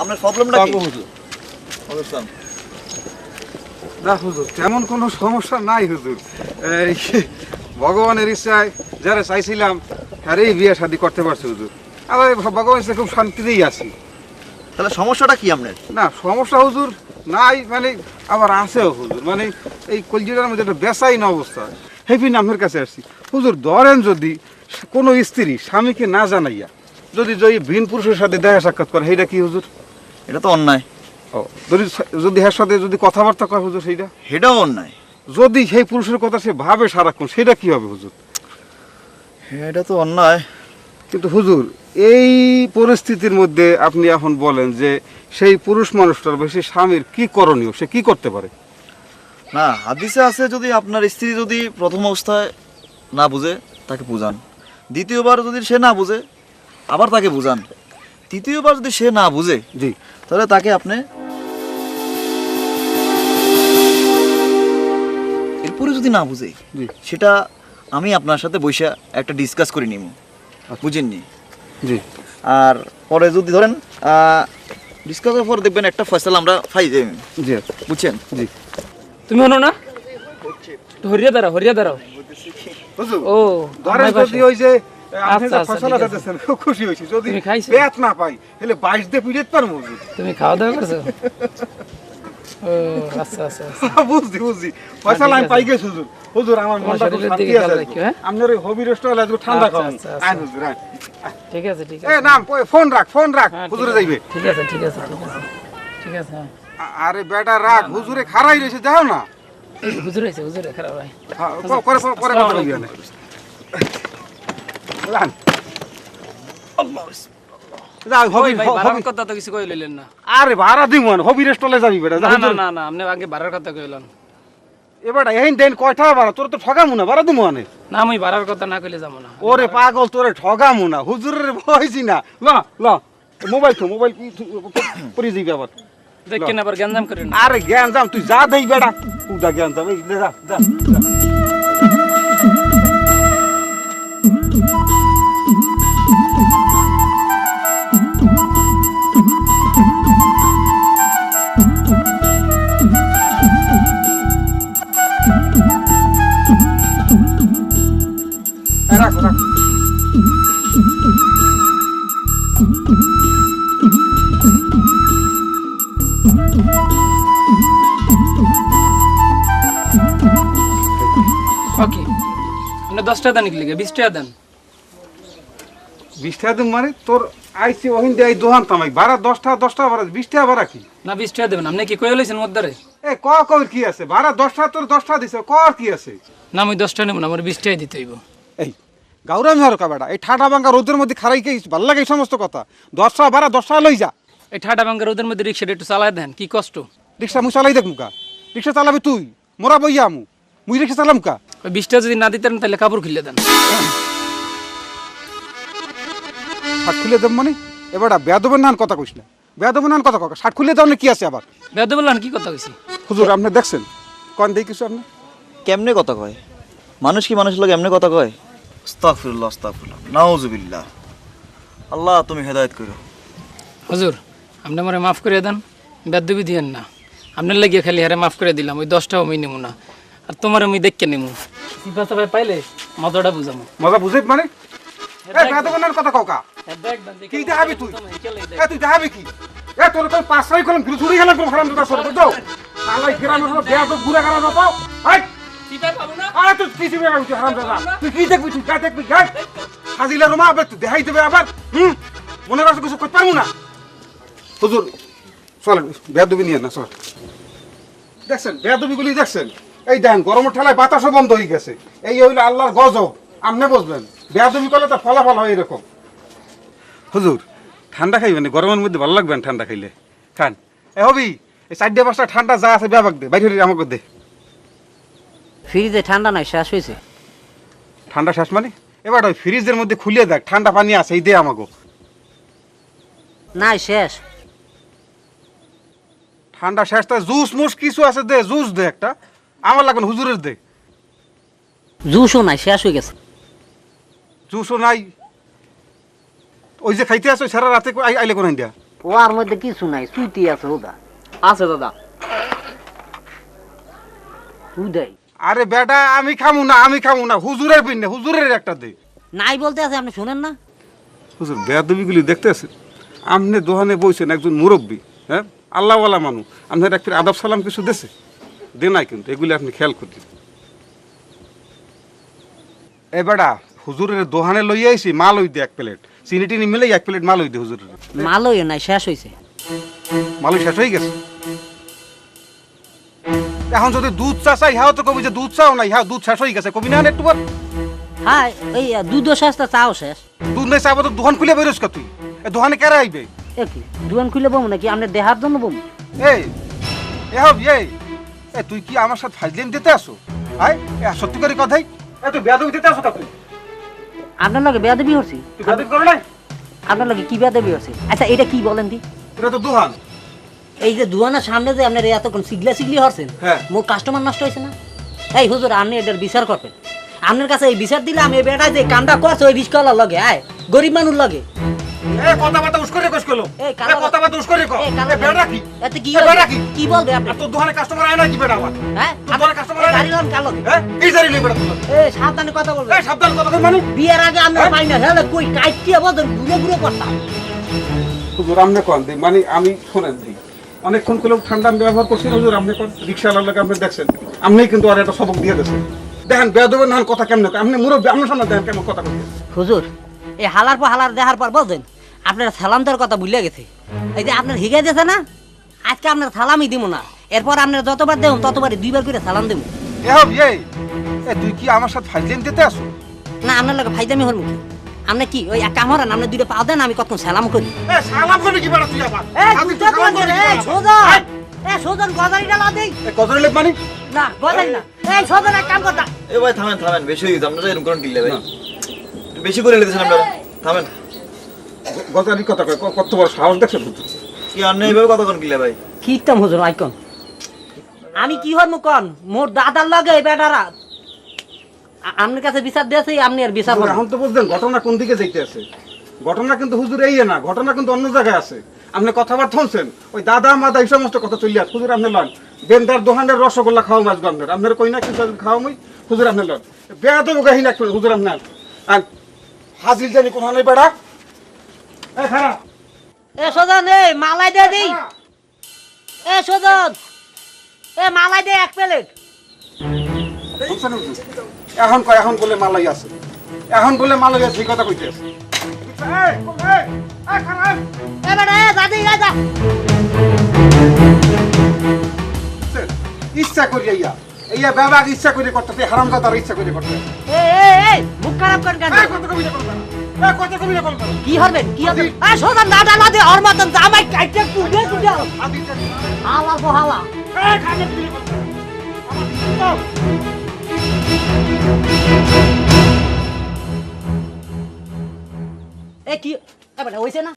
আপনার প্রবলেমটা কি? হুজুর। না হুজুর তেমন কোনো সমস্যা নাই হুজুর। ভগবানের ইচ্ছায় যারা চাইছিলাম হ্যারেই বিয়ে শাদি করতে পারছি হুজুর। আবার এই ভগবানের খুব শান্তিতেই আছি। তাহলে সমস্যাটা কি আপনার? না সমস্যা হুজুর নাই মানে আবার আছেও হুজুর। মানে এই কলজিটার মধ্যে একটা বেসাইন অবস্থা। হেপি নামের কাছে আসছি। হুজুর ধরেন যদি কোনো স্ত্রী স্বামীকে না জানাইয়া যদি যদি ভিন পুরুষের সাথে দেখা সাক্ষাৎ করে সেইটা কি হুজুর? এটা তো অন্যায়। ও যদি যদি হ্যার সাথে যদি কথাবার্তা কয় হুজুর সেইটা? সেটাও অন্যায়। যদি সেই পুরুষের কথা সে ভাবে সারাক্ষণ সেটা কি হবে হুজুর? এটা তো অন্যায়। কিন্তু হুজুর এই পরিস্থিতির মধ্যে আপনি এখন বলেন যে সেই পুরুষ মানুষটার বা সেই স্বামীর কি করণীয়? সে কি করতে পারে? না হাদিসে আছে যদি আপনার স্ত্রী যদি প্রথম অবস্থায় না বুঝে তাকে বুঝান। দ্বিতীয়বার যদি সে না বুঝে আবার তাকে বুঝান। তৃতীয়বার যদি সে না বুঝে জি। তাহলে তাকে আপনি এরপরে যদি না বুঝে জি। সেটা আমি আপনার সাথে বৈশা একটা ডিসকাস করে নিব। বুঝেননি? জি। আর পরে যদি ধরেন ডিসকাসের পর দেখবেন একটা ফয়সালা আমরা পাই যাই জি। বুঝছেন? জি। তুমি হনো না? হরিয়া দাঁড়াও হরিয়া দাঁড়াও। ও ধরেন যদি ওই যে আপনি ফসলা দিতেছেন খুব খুশি হয়েছি। যদি পেট না পাই তাহলে বাইশ দিয়ে পিড়িয়ে পারব তুমি খাওয়া দাওয়া করছ? ও। বুঝছি বুঝছি। ফসলা আমি পাই গেছি হুজুর। হুজুর আমার মনটা খুব শান্তি আছে খেয়াল আজকে। রাখিও, হ্যাঁ? আপনার ওই হবি রেস্টুরেন্ট আজকে ঠান্ডা খাওয়ান। আইন হুজুর ঠিক আছে ঠিক এ নাম ফোন রাখ ফোন রাখ হ্যাঁ, হুজুরে যাইবে। ঠিক আছে ঠিক আছে ঠিক আছে ঠিক আছে হ্যাঁ। আরে বেটা রাখ হুজুরে খারাই রয়েছে যাও না। হুজুর হুজুর খারাপ ভাই। হ্যাঁ, পরে পরে- পরে কথা বলবি না রান। যা, হবি ভাই হ- বাড়ার হবি- কথা তো কিছু কই লইলেন না। আরে ভাড়া দিব হবি রেস্টলে যাবি বেটা না না না আপনি আগে বাড়ার কথা কইলেন। এবারে এই দেন কয়টা ভাড়া তোর তো ঠগামু না ভাড়া আনে। না আমি বাড়ার কথা না কইলে যাব না। ওরে পাগল তোরে ঠগামু না হুজুরের বয়সি না। ল ল মোবাইল তো মোবাইল পরি যাবি আবার। দেখেন আবার গ্যাঞ্জাম করেন আরে দাম তুই যা দেই বেটা। তুই যা দাম এই যা যা। ওকে আপনি দশ টাকা দেন কি বিশ টাকা দেন বিশ টাকা দিম মানে তোর আইসি ওহিন দিয়ে দোহান তামাই ভাড়া দশ টাকা দশ টাকা ভাড়া বিশ টাকা ভাড়া কি? না বিশ টাকা দেবেন। আপনি কি কয়ে লইছেন মধ্যে এ ক কর কি আছে? ভাড়া দশ টাকা তোর দশ টাকা দিছে কর কি আছে? না আমি দশ টাকা নেব না আমার বিশ টাকা দিতে হইব। এই গাউরামি হর বেটা। এই ঠাটা ভাঙ্গা রোদের মধ্যে খারাই কে ভালো লাগে এই সমস্ত কথা। দশ বারা ভাড়া দশ টাকা লই যা। এই ঠাডা বাঙ্গার রোদের মধ্যে রিক্সাটা একটু চালাই দেন কি কষ্ট? রিক্সা মুই চালাই দেখ মুকা। রিক্সা চালাবি তুই মোরা বইয়া আমু মুই রিক্সা চালাম কা? ওই বিশ যদি না দিতেন তাহলে কাপড় খুলে দেন। শার্ট খুলে দেব মানে? এবারটা বেদবের নান কথা কইস না। বেদবের নান কথা কক শার্ট খুলে দেওয়া কি আছে আবার? বেদ বললেন কি কথা কইছি? হুজুর আপনি দেখছেন? কোন দেই কিছু আপনি? কেমনে কথা কয়? মানুষ কি মানুষের লোক এমনি কথা কয়? আস্তাগফিরুল্লাহ আস্তাগফিরুল্লাহ। নাউজুবিল্লাহ। আল্লাহ তুমি হেদায়েত করো। হুজুর আপনি আমারে মাফ করে দেন বেদবি দিয়েন না। আপনার লাগিয়ে খালি হারে মাফ করে দিলাম ওই দশটাও আমি নেব না। আর তোমার আমি দেখকে নেব সাপাই পাইলে? মজাটা বুঝামো। মজা বুঝে মানে? কথা ককা কি। দেখাবি তুই? এ তুই দেখাবি কি? এ তোর তোর পাঁচ ছয় গেলাম দাদা তো আলাই গ্রামের বেয়া তো ঘুরে গেলাম না পাও হাই আরে তুই কি দিবি আমি হারাম দাদা তুই কি দেখবি? তুই যা দেখবি যাই হাজিলা রুমা, আবার তুই দেখাই দেবে আবার, হুম? মনে রাখছো কিছু করতে পারব না। হুজুর, চলেন, বেয়াদবি নিয়ে না, চল। দেখছেন, বেয়াদবিগুলি দেখছেন? এই দেন গরমের ঠেলায় বাতাসও বন্ধ হয়ে গেছে। এই হইল আল্লাহর গজব, আপনি বুঝবেন? বেয়াদবি করলে তার ফলাফল হয় এরকম। হুজুর, ঠান্ডা খাইবেন গরমের মধ্যে ভালো লাগবে না ঠান্ডা খাইলে। খান, এ হবি, এই চারটে পাঁচটা ঠান্ডা যা আছে ব্যাপাক দে, বাইরে আমাকে দে। ফ্রিজে ঠান্ডা নাই শেষ হয়েছে। ঠান্ডা শেষ মানে? এবার ওই ফ্রিজের মধ্যে খুলে দেখ ঠান্ডা পানি আছে এই দে আমাকে নাই শেষ। ঠান্ডা শেষ তা জুস মুস কিছু আছে দে জুস দে একটা। আমার লাগবে হুজুরের দে। জুসও নাই শেষ হয়ে গেছে। জুসও নাই। ওই যে খাইতে আসো সারা রাতে আইলে কোন দিয়া ও আর মধ্যে কিছু নাই সুইটি আছে ওদা আছে দাদা। উদয় আরে বেটা আমি খামু না আমি খামু না। হুজুরের পিন্নে হুজুরের একটা দে। নাই বলতে আছে আপনি শুনেন না? হুজুর বেয়াদবিগুলি দেখতে আছে? আপনি দোহানে বইছেন একজন মুরব্বী হ্যাঁ? আল্লাহওয়ালা মানুষ আপনার এক ফির আদাব সালাম কিছু দেছে? দে নাই কিন্তু এগুলি আপনি খেয়াল করছেন এ বেটা হুজুরের দোহানে লই আইছি মাল ওই দে এক প্লেট। চিনি টিনি মিলে এক প্লেট মাল ওই দে হুজুরের। মালই নাই শেষ হয়েছে মাল শেষ হয়ে গেছে? এখন যদি দুধ চা চাই ইহাও তো কবি যে দুধ চাও না ইহা দুধ শেষ হয়ে গেছে। কবি না একটু বার হ্যাঁ এই দুধও শেষ তা চাও শেষ। দুধ নেই চাবো তো দোকান খুলে বেরোস কা তুই? এ দোকানে কেরা আইবে এ কি দোকান খুলে বমু নাকি? আপনি দেহার জন্য বম? এই এ হব এই। এ তুই কি আমার সাথে ফাজলিম দিতে আসো আয় এ সত্যি করে কথাই এ তুই বেয়াদবি দিতে আসো কা তুই আপনার লগে বেয়াদবি হচ্ছি তুই বেয়াদবি করো নাই? আপনার লগে কি বেয়াদবি হচ্ছে আচ্ছা এটা কি বলেন দি? এটা তো দোহান। এই যে দুয়ানার সামনে যে আপনার এতক্ষণ সিগলা সিগলি হচ্ছেন হ্যাঁ। মোর কাস্টমার নষ্ট হয়েছে না? এই হুজুর আপনি এটার বিচার করবেন। আপনার কাছে এই বিচার দিলাম এই বেটা যে কামটা করছে ওই বিষ কলার লগে আয় গরিব মানুষ লগে। কি। বলবে? আপনি? তোর দোকানে কাস্টমার আয় না কি আমার হ্যাঁ হ্যাঁ সাবধানে কথা বলবে। এই কথা মানে। বিয়ের আগে আমরা পাই না হ্যাঁ কই কাইটিয়া বদন ঘুরে ঘুরে করতাম। হুজুর আমনে মানে আমি শুনেন দি অনেকক্ষণ কলেও ঠান্ডা ব্যবহার করছি না হুজুর আপনি কোন রিক্সাওয়ালার আপনি দেখছেন। আপনি কিন্তু আর একটা সবক দিয়ে দিয়েছেন। দেখেন বেয়াদবের নাহান কথা কেমন আপনি মুরব্বী আপনার সামনে দেখেন কেমন কথা কইতে হুজুর এই হালার পর হালার দেখার পর বলছেন আপনার সালাম দেওয়ার কথা ভুলে গেছে। এই যে আপনার হিগে দিয়েছে না আজকে আপনার সালামই দিব না। এরপর আপনার যতবার দেব ততবার দুইবার করে সালাম দেব এ এই তুই কি আমার সাথে ফাইজলিম দিতে আসো? না আপনার লাগে ফাইদামি হল মুখে আপনি কি ওই এক কাম হরেন আপনি দুইটা পাও দেন আমি কত সালাম করি? এ সালাম করে কি বেড়া তুই আবার? আমি তো সালাম করে কি বেড়া? সোজন এ সোজন গজারিটা লা দেই। এ কত লেপ মানে? না গজারি না। এই সোজন এক কাম করতা। এ ভাই থামেন থামেন বেশি হয়ে গেছে। আপনারা এরকম করেন কিনলে ভাই। বেশি করে লেগেছেন আপনারা। থামেন। গজারি কথা কয় কত বড় সাহস দেখছেন কি আর নেই এইভাবে কথা কোন কিনলে ভাই। কিতাম হুজুর আইকন আমি কি হর মুকন মোর দাদার লগে এই বেটারা আপনার কাছে বিচার দিয়েছে আপনি আর বিচার এখন তো বুঝলেন ঘটনা কোন দিকে যাইতে আছে? ঘটনা কিন্তু হুজুর এই না ঘটনা কিন্তু অন্য জায়গায় আছে। আপনি কথাবার্তা শুনছেন ওই দাদা মাদা এই সমস্ত কথা চলিয়া আছে। হুজুর আপনি লন। বেন্দার দোকানের রসগোল্লা খাওয়া মাছ গন্ধের আপনার কই না কিছু খাওয়া মই হুজুর আপনি লন। বেয়াদ গাহি না হুজুর আপনি আর হাজির জানি কোথাও বেড়া? এ এ সোজন এ মালাই দে দিই এ সোজন এ মালাই দে এক প্লেট? এখন কয় এখন বলে মালাই আছে। এখন বলে মালাই আছে এই কথা কইতে আছে? ইচ্ছা করি ইয়া। ইয়া বাবা ইচ্ছা করে করতেছে হারাম দাদার ইচ্ছা করে করতেছে। মুখ খারাপ করেন কেন? এই কত কবিতা করবে কত কবিতা করবে কি লা দে ওর মতন জামাই কাইটে কুড়ে কুড়ে হালা বহালা। এই খানে তুই করতে আমার কি এ বেটা হইছে না